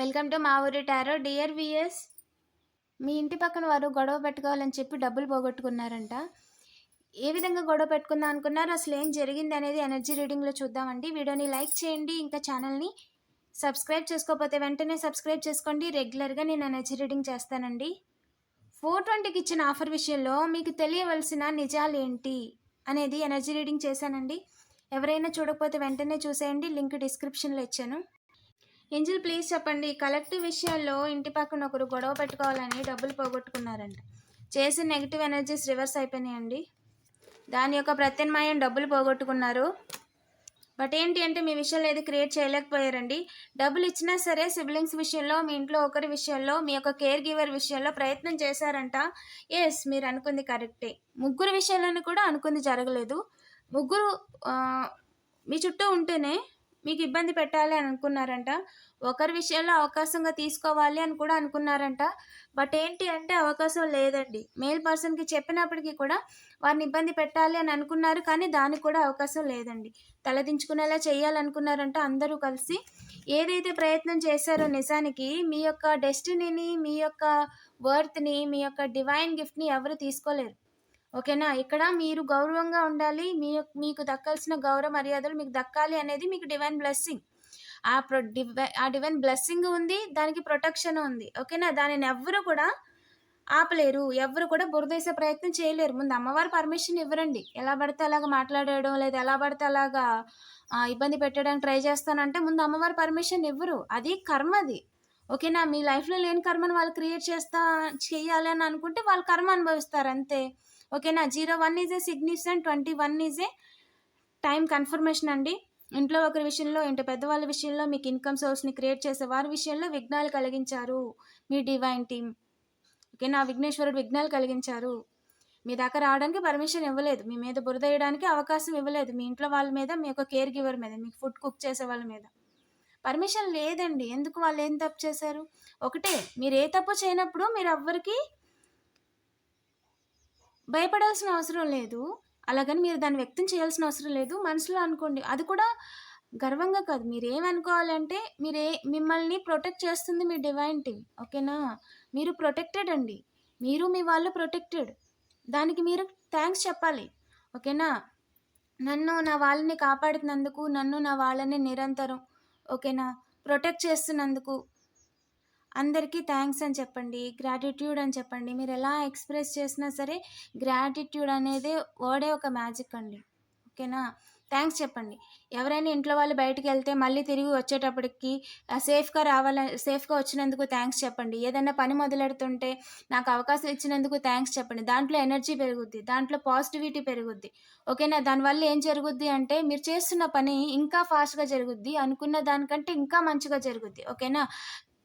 Welcome to మా ఊరి tarot. Dear VS మీ ఇంటి పక్కన వారు గొడవ పెట్టుకోవాలని చెప్పి డబ్బులు పోగొట్టుకున్నారంట. ఏ విధంగా గొడవ పెట్టుకుందాం అనుకున్నారు అసలు ఏం జరిగింది అనేది ఎనర్జీ రీడింగ్లో చూద్దామండి. వీడియోని లైక్ చేయండి ఇంకా ఛానల్ని సబ్స్క్రైబ్ చేసుకోకపోతే వెంటనే సబ్స్క్రైబ్ చేసుకోండి. రెగ్యులర్గా నేను ఎనర్జీ రీడింగ్ చేస్తానండి. ఫోర్ ట్వంటీకి ఇచ్చిన ఆఫర్ విషయంలో మీకు తెలియవలసిన నిజాలు ఏంటి అనేది ఎనర్జీ రీడింగ్ చేశానండి. ఎవరైనా చూడకపోతే వెంటనే చూసేయండి. లింక్ డిస్క్రిప్షన్లో ఇచ్చాను. ఏంజిల్ ప్లీజ్ చెప్పండి. కలెక్టివ్ విషయాల్లో ఇంటి పక్కన ఒకరు గొడవ పెట్టుకోవాలని డబ్బులు పోగొట్టుకున్నారంట. చేసిన నెగిటివ్ ఎనర్జీస్ రివర్స్ అయిపోయినాయండి. దాని యొక్క ప్రత్యామ్నాయం డబ్బులు పోగొట్టుకున్నారు. బట్ ఏంటి అంటే మీ విషయంలో ఏది క్రియేట్ చేయలేకపోయారండి. డబ్బులు ఇచ్చినా సరే సిబ్లింగ్స్ విషయంలో మీ ఇంట్లో ఒకరి విషయంలో మీ యొక్క కేర్ గివర్ విషయంలో ప్రయత్నం చేశారంట. ఎస్ మీరు అనుకుంది కరెక్టే. ముగ్గురు విషయాలను కూడా అనుకుంది జరగలేదు. ముగ్గురు మీ చుట్టూ ఉంటేనే మీకు ఇబ్బంది పెట్టాలి అని అనుకున్నారంట. ఒకరి విషయంలో అవకాశంగా తీసుకోవాలి అని కూడా అనుకున్నారంట. బట్ ఏంటి అంటే అవకాశం లేదండి. మేల్ పర్సన్కి చెప్పినప్పటికీ కూడా వారిని ఇబ్బంది పెట్టాలి అని అనుకున్నారు. కానీ దానికి కూడా అవకాశం లేదండి. తలదించుకునేలా చేయాలనుకున్నారంట అందరూ కలిసి. ఏదైతే ప్రయత్నం చేశారో నిజానికి మీ యొక్క డెస్టినీని మీ యొక్క వర్త్ని మీ యొక్క డివైన్ గిఫ్ట్ని ఎవరు తీసుకోలేరు. ఓకేనా? ఇక్కడ మీరు గౌరవంగా ఉండాలి. మీ మీకు దక్కాల్సిన గౌరవ మర్యాదలు మీకు దక్కాలి అనేది మీకు డివైన్ బ్లెస్సింగ్ ఆ ప్రొ ఆ డివైన్ బ్లెస్సింగ్ ఉంది దానికి ప్రొటెక్షన్ ఉంది. ఓకేనా? దానిని ఎవ్వరు కూడా ఆపలేరు. ఎవరు కూడా బురదేసే ప్రయత్నం చేయలేరు. ముందు అమ్మవారు పర్మిషన్ ఇవ్వరండి. ఎలా పడితే అలాగ మాట్లాడేయడం లేదా ఎలా పడితే అలాగా ఇబ్బంది పెట్టడానికి ట్రై చేస్తానంటే ముందు అమ్మవారు పర్మిషన్ ఇవ్వరు. అది కర్మ అది. ఓకేనా? మీ లైఫ్లో లేని కర్మను వాళ్ళు క్రియేట్ చేస్తా చేయాలి అని అనుకుంటే వాళ్ళు కర్మ అనుభవిస్తారు అంతే. ఓకేనా? Zero one is a significant twenty one is a time confirmation అండి. ఇంట్లో ఒకరి విషయంలో ఇంటి పెద్దవాళ్ళ విషయంలో మీకు ఇన్కమ్ సోర్స్ని క్రియేట్ చేసే వారి విషయంలో విఘ్నాలు కలిగించారు మీ డివైన్ టీమ్. ఓకేనా? విఘ్నేశ్వరుడు విఘ్నాలు కలిగించారు. మీ దాకా రావడానికి పర్మిషన్ ఇవ్వలేదు. మీ మీద బురద వేయడానికి అవకాశం ఇవ్వలేదు. మీ ఇంట్లో వాళ్ళ మీద మీ యొక్క కేర్ గివర్ మీద మీకు ఫుడ్ కుక్ చేసే వాళ్ళ మీద. పర్మిషన్ లేదండి. ఎందుకు వాళ్ళు ఏం తప్పు చేశారు? ఒకటే మీరు ఏ తప్పు చేయనప్పుడు మీరు ఎవ్వరికి భయపడాల్సిన అవసరం లేదు. అలాగని మీరు దాన్ని వ్యక్తం చేయాల్సిన అవసరం లేదు. మనసులో అనుకోండి. అది కూడా గర్వంగా కాదు. మీరు ఏమనుకోవాలంటే మీరే మిమ్మల్ని ప్రొటెక్ట్ చేస్తుంది మీ డివైన్ టీమ్ ఓకేనా మీరు ప్రొటెక్టెడ్ అండి. మీరు మీ వాళ్ళు ప్రొటెక్టెడ్ దానికి మీరు థ్యాంక్స్ చెప్పాలి. ఓకేనా నన్ను నా వాళ్ళని కాపాడుతున్నందుకు నన్ను నా వాళ్ళని నిరంతరం ఓకేనా ప్రొటెక్ట్ చేస్తున్నందుకు అందరికీ థ్యాంక్స్ అని చెప్పండి గ్రాటిట్యూడ్ అని చెప్పండి. మీరు ఎలా ఎక్స్ప్రెస్ చేసినా సరే గ్రాటిట్యూడ్ అనేది వర్డే ఒక మ్యాజిక్ అండి. ఓకేనా? థ్యాంక్స్ చెప్పండి. ఎవరైనా ఇంట్లో వాళ్ళు బయటికి వెళ్తే మళ్ళీ తిరిగి వచ్చేటప్పటికి సేఫ్గా రావాల సేఫ్గా వచ్చినందుకు థ్యాంక్స్ చెప్పండి. ఏదైనా పని మొదలెడుతుంటే నాకు అవకాశం ఇచ్చినందుకు థ్యాంక్స్ చెప్పండి. దాంట్లో ఎనర్జీ పెరుగుద్ది దాంట్లో పాజిటివిటీ పెరుగుద్ది. ఓకేనా? దానివల్ల ఏం జరుగుద్ది అంటే మీరు చేస్తున్న పని ఇంకా ఫాస్ట్గా జరుగుద్ది అనుకున్న దానికంటే ఇంకా మంచిగా జరుగుద్ది. ఓకేనా?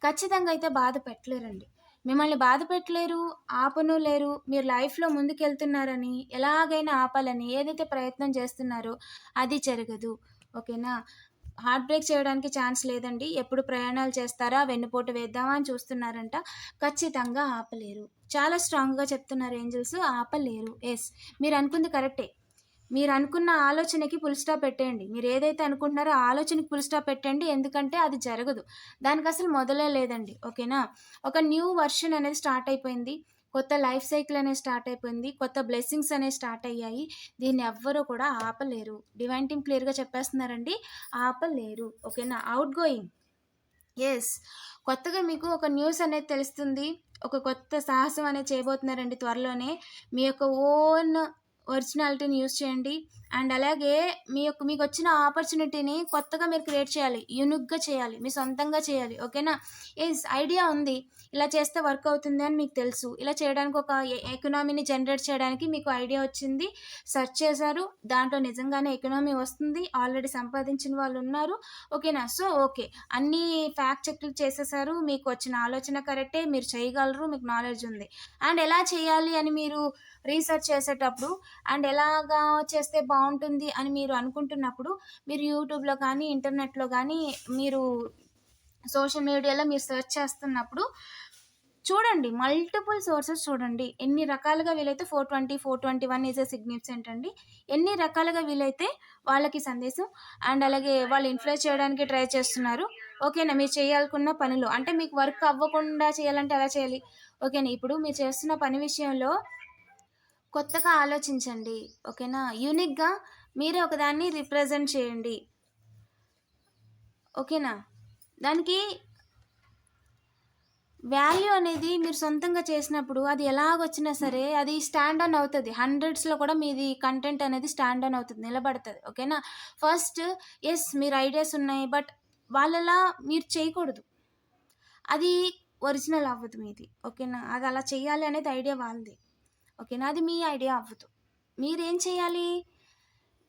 ఖచ్చితంగా అయితే బాధ పెట్టలేరండి. మిమ్మల్ని బాధ పెట్టలేరు ఆపను లేరు. మీరు లైఫ్లో ముందుకెళ్తున్నారని ఎలాగైనా ఆపాలని ఏదైతే ప్రయత్నం చేస్తున్నారో అది జరగదు. ఓకేనా? హార్ట్ బ్రేక్ చేయడానికి ఛాన్స్ లేదండి. ఎప్పుడు ప్రయాణాలు చేస్తారా వెన్నుపోటు వేద్దామా అని చూస్తున్నారంట. ఖచ్చితంగా ఆపలేరు. చాలా స్ట్రాంగ్గా చెప్తున్నారు ఏంజల్స్. ఆపలేరు. ఎస్. మీరు అనుకుంది కరెక్టే. మీరు అనుకున్న ఆలోచనకి పుల్ స్టాప్ పెట్టేయండి. మీరు ఏదైతే అనుకుంటున్నారో ఆలోచనకి పుల్ స్టాప్ పెట్టండి. ఎందుకంటే అది జరగదు. దానికి అసలు మొదలే లేదండి. ఓకేనా? ఒక న్యూ వర్షన్ అనేది స్టార్ట్ అయిపోయింది. కొత్త లైఫ్ సైకిల్ అనేది స్టార్ట్ అయిపోయింది. కొత్త బ్లెస్సింగ్స్ అనేవి స్టార్ట్ అయ్యాయి. దీన్ని ఎవ్వరూ కూడా ఆపలేరు. డివైన్ టీమ్ క్లియర్గా చెప్పేస్తున్నారండి. ఆపలేరు. ఓకేనా? అవుట్ గోయింగ్ ఎస్ కొత్తగా మీకు ఒక న్యూస్ అనేది తెలుస్తుంది. ఒక కొత్త సాహసం అనేది చేయబోతున్నారండి త్వరలోనే. మీ యొక్క ఓన్ ఒరిజినాలిటీని యూస్ చేయండి. అండ్ అలాగే మీ యొక్క మీకు వచ్చిన ఆపర్చునిటీని కొత్తగా మీరు క్రియేట్ చేయాలి. యూనిక్గా చేయాలి. మీ సొంతంగా చేయాలి. ఓకేనా? ఎస్ ఐడియా ఉంది. ఇలా చేస్తే వర్క్ అవుతుంది అని మీకు తెలుసు. ఇలా చేయడానికి ఒక ఎకనామీని జనరేట్ చేయడానికి మీకు ఐడియా వచ్చింది. సెర్చ్ చేశారు. దాంట్లో నిజంగానే ఎకనామీ వస్తుంది. ఆల్రెడీ సంపాదించిన వాళ్ళు ఉన్నారు. ఓకేనా? So okay. అన్ని ఫ్యాక్ట్ చెక్లు చేసేసారు. మీకు వచ్చిన ఆలోచన కరెక్టే. మీరు చేయగలరు. మీకు నాలెడ్జ్ ఉంది. అండ్ ఎలా చేయాలి అని మీరు రీసెర్చ్ చేసేటప్పుడు అండ్ ఎలాగా చేస్తే బాగుంటుంది బాగుంటుంది అని మీరు అనుకుంటున్నప్పుడు మీరు యూట్యూబ్లో కానీ ఇంటర్నెట్లో కానీ మీరు సోషల్ మీడియాలో మీరు సెర్చ్ చేస్తున్నప్పుడు చూడండి మల్టిపుల్ సోర్సెస్ చూడండి. ఎన్ని రకాలుగా వీలైతే four twenty four twenty one is a significant అండి. ఎన్ని రకాలుగా వీలైతే వాళ్ళకి సందేశం అండ్ అలాగే వాళ్ళు ఇన్ఫ్లుయెన్స్ చేయడానికి ట్రై చేస్తున్నారు. ఓకేనా మీరు చేయాలనుకున్న పనులు అంటే మీకు వర్క్ అవ్వకుండా చేయాలంటే ఎలా చేయాలి? ఓకేనా ఇప్పుడు మీరు చేస్తున్న పని విషయంలో కొత్తగా ఆలోచించండి ఓకేనా? యూనిక్గా మీరే ఒకదాన్ని రిప్రజెంట్ చేయండి ఓకేనా? దానికి వాల్యూ అనేది మీరు సొంతంగా చేసినప్పుడు అది ఎలాగొచ్చినా సరే అది స్టాండ్ ఆన్ అవుతుంది. హండ్రెడ్స్లో కూడా మీది కంటెంట్ అనేది స్టాండ్ ఆన్ అవుతుంది నిలబడుతుంది ఓకేనా? ఫస్ట్ ఎస్ మీరు ఐడియాస్ ఉన్నాయి బట్ వాళ్ళలా మీరు చేయకూడదు. అది ఒరిజినల్ అవ్వదు మీది ఓకేనా? అది అలా చేయాలి అనేది ఐడియా వాళ్ళది. ఓకేనా అది మీ ఐడియా అవ్వదు. మీరేం చేయాలి?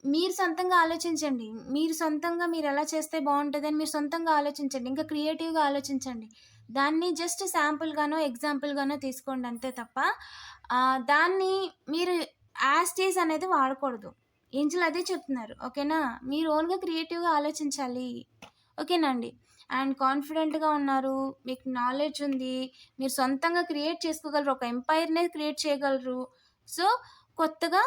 మీరు సొంతంగా ఆలోచించండి. మీరు సొంతంగా మీరు ఎలా చేస్తే బాగుంటుంది అని మీరు సొంతంగా ఆలోచించండి. ఇంకా క్రియేటివ్గా ఆలోచించండి. దాన్ని జస్ట్ శాంపుల్గానో ఎగ్జాంపుల్గానో తీసుకోండి అంతే తప్ప దాన్ని మీరు యాస్టేజ్ అనేది వాడకూడదు. ఏంజల్ అదే చెప్తున్నారు. ఓకేనా? మీరు ఓన్గా క్రియేటివ్గా ఆలోచించాలి. ఓకేనా అండి? అండ్ కాన్ఫిడెంట్గా ఉన్నారు. మీకు నాలెడ్జ్ ఉంది. మీరు సొంతంగా క్రియేట్ చేసుకోగలరు. ఒక ఎంపైర్నే క్రియేట్ చేయగలరు. సో కొత్తగా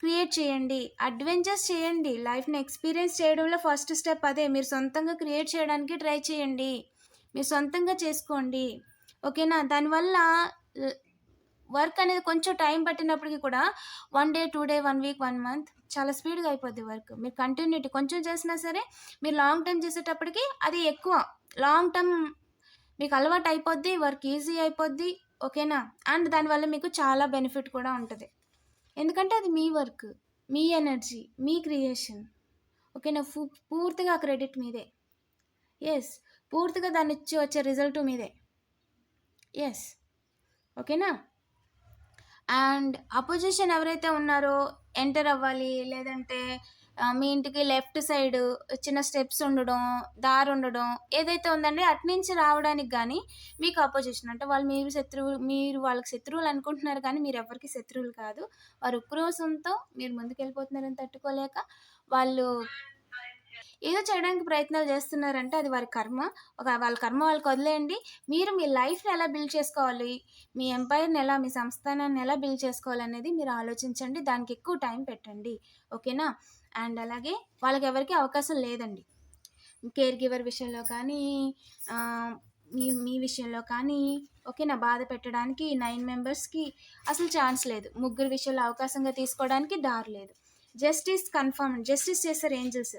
క్రియేట్ చేయండి. అడ్వెంచర్స్ చేయండి. లైఫ్ని ఎక్స్పీరియన్స్ చేయడంలో ఫస్ట్ స్టెప్ అదే. మీరు సొంతంగా క్రియేట్ చేయడానికి ట్రై చేయండి. మీరు సొంతంగా చేసుకోండి. ఓకేనా? దానివల్ల వర్క్ అనేది కొంచెం టైం పట్టినప్పటికీ కూడా one day two day one week one month చాలా స్పీడ్గా అయిపోద్ది వర్క్. మీరు కంటిన్యూటీ కొంచెం చేసినా సరే మీరు లాంగ్ టైం చేసేటప్పటికి అది ఎక్కువ. లాంగ్ టర్మ్ మీకు అలవాటు అయిపోద్ది వర్క్ ఈజీ అయిపోద్ది ఓకేనా? అండ్ దానివల్ల మీకు చాలా బెనిఫిట్ కూడా ఉంటుంది. ఎందుకంటే అది మీ వర్క్ మీ ఎనర్జీ మీ క్రియేషన్. ఓకేనా? ఫు పూర్తిగా క్రెడిట్ మీదే. ఎస్ పూర్తిగా దాన్ని ఇచ్చి వచ్చే రిజల్ట్ మీదే. ఎస్ ఓకేనా? అండ్ అపోజిషన్ ఎవరైతే ఉన్నారో ఎంటర్ అవ్వాలి లేదంటే మీ ఇంటికి లెఫ్ట్ సైడ్ చిన్న స్టెప్స్ ఉండడం దారి ఉండడం ఏదైతే ఉందండి అట్నుంచి రావడానికి కానీ మీకు అపోజిషన్. అంటే వాళ్ళు మీరు శత్రువు మీరు వాళ్ళకి శత్రువులు అనుకుంటున్నారు కానీ మీరు ఎవరికి శత్రువులు కాదు. వారు ఉక్రోషంతో మీరు ముందుకెళ్ళిపోతున్నారని తట్టుకోలేక వాళ్ళు ఏదో చేయడానికి ప్రయత్నాలు చేస్తున్నారంటే అది వారి కర్మ. ఒక వాళ్ళ కర్మ వాళ్ళకి వదిలేయండి. మీరు మీ లైఫ్ని ఎలా బిల్డ్ చేసుకోవాలి? మీ ఎంపైర్ని ఎలా మీ సంస్థానాన్ని ఎలా బిల్డ్ చేసుకోవాలి అనేది మీరు ఆలోచించండి. దానికి ఎక్కువ టైం పెట్టండి. ఓకేనా? అండ్ అలాగే వాళ్ళకి ఎవరికి అవకాశం లేదండి. కేర్ గివర్ విషయంలో కానీ మీ మీ విషయంలో కానీ ఓకేనా? బాధ పెట్టడానికి నైన్ మెంబర్స్కి అసలు ఛాన్స్ లేదు. ముగ్గురు విషయంలో అవకాశంగా తీసుకోవడానికి దారి లేదు. జస్టిస్ కన్ఫర్మ్ జస్టిస్ చేస్తారు angels.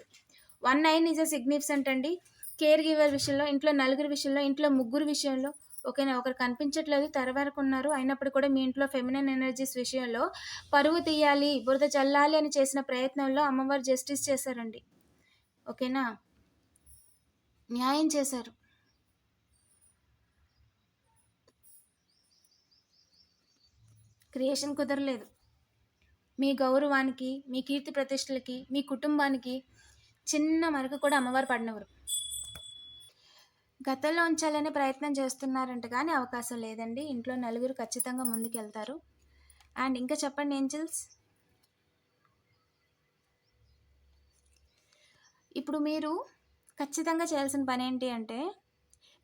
One nine is a significant అండి. కేర్ గివర్ విషయంలో ఇంట్లో నలుగురు విషయంలో ఇంట్లో ముగ్గురు విషయంలో ఓకేనా ఒకరు కనిపించట్లేదు తెరవరకు ఉన్నారు అయినప్పుడు కూడా మీ ఇంట్లో ఫెమినైన్ ఎనర్జీస్ విషయంలో పరువు తీయాలి బురద చల్లాలి అని చేసిన ప్రయత్నంలో అమ్మవారు జస్టిస్ చేశారండి. ఓకేనా? న్యాయం చేశారు. క్రియేషన్ కుదరలేదు. మీ గౌరవానికి మీ కీర్తి ప్రతిష్టలకి మీ కుటుంబానికి చిన్న మరక కూడా అమ్మవారు పడినవారు. గతంలో ఉంచాలనే ప్రయత్నం చేస్తున్నారంట కానీ అవకాశం లేదండి. ఇంట్లో నలుగురు ఖచ్చితంగా ముందుకు వెళ్తారు అండ్ ఇంకా చెప్పండి ఏంజల్స్? ఇప్పుడు మీరు ఖచ్చితంగా చేయాల్సిన పని ఏంటి అంటే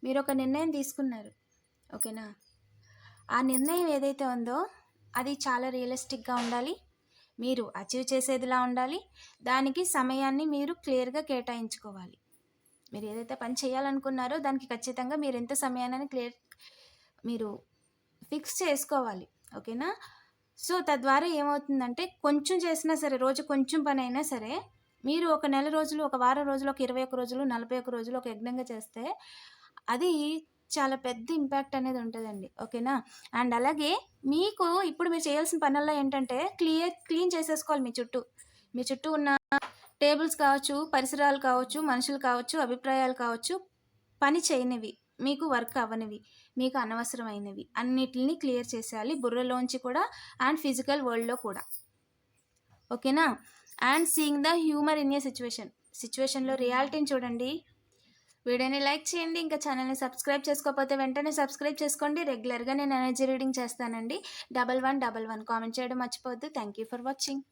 మీరు ఒక నిర్ణయం తీసుకున్నారు. ఓకేనా? ఆ నిర్ణయం ఏదైతే ఉందో అది చాలా రియలిస్టిక్గా ఉండాలి. మీరు అచీవ్ చేసేదిలా ఉండాలి. దానికి సమయాన్ని మీరు క్లియర్గా కేటాయించుకోవాలి. మీరు ఏదైతే పని చేయాలనుకున్నారో దానికి ఖచ్చితంగా మీరు ఎంత సమయాన్ని క్లియర్ మీరు ఫిక్స్ చేసుకోవాలి. ఓకేనా? సో తద్వారా ఏమవుతుందంటే కొంచెం చేసినా సరే రోజు కొంచెం పని అయినా సరే మీరు ఒక నెల రోజులు ఒక వారం రోజులు ఒక ఇరవై ఒక్క రోజులు నలభై ఒక్క రోజులు ఒక యజ్ఞంగా చేస్తే అది చాలా పెద్ద ఇంపాక్ట్ అనేది ఉంటుందండి. ఓకేనా? అండ్ అలాగే మీకు ఇప్పుడు మీరు చేయాల్సిన పనుల్లో ఏంటంటే క్లియర్ క్లీన్ చేసేసుకోవాలి మీ చుట్టూ. మీ చుట్టూ ఉన్న టేబుల్స్ కావచ్చు పరిసరాలు కావచ్చు మనుషులు కావచ్చు అభిప్రాయాలు కావచ్చు పని చేయనివి. మీకు వర్క్ అవ్వనివి. మీకు అనవసరమైనవి. అన్నిటిని క్లియర్ చేసేయాలి బుర్రలోంచి కూడా అండ్ ఫిజికల్ వరల్డ్లో కూడా. ఓకేనా? And seeing the humour in a situation. సిచ్యువేషన్లో రియాలిటీని చూడండి. వీడియోని లైక్ చేయండి ఇంకా ఛానల్ని సబ్స్క్రైబ్ చేసుకోకపోతే వెంటనే సబ్స్క్రైబ్ చేసుకోండి. రెగ్యులర్గా నేను ఎనర్జీ రీడింగ్ చేస్తానండి. Double one double one comment చేయడం మర్చిపోవద్దు. Thank you for watching.